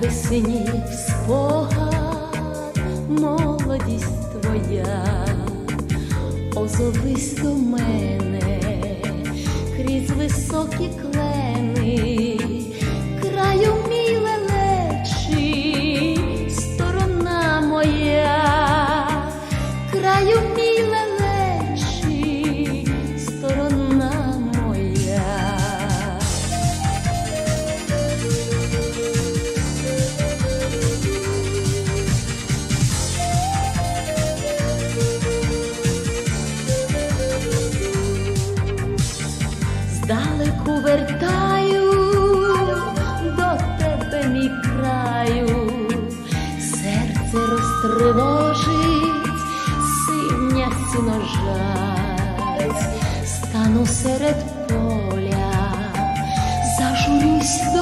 та весні в спогад молодість твоя, озовись до мене крізь високі клени, Здалеку вертаю до тебе мій краю, серце розтривожить, синя сіножать, стану серед поля, зажурюсь до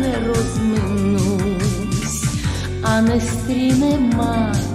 не розминусь, а не стріне коли.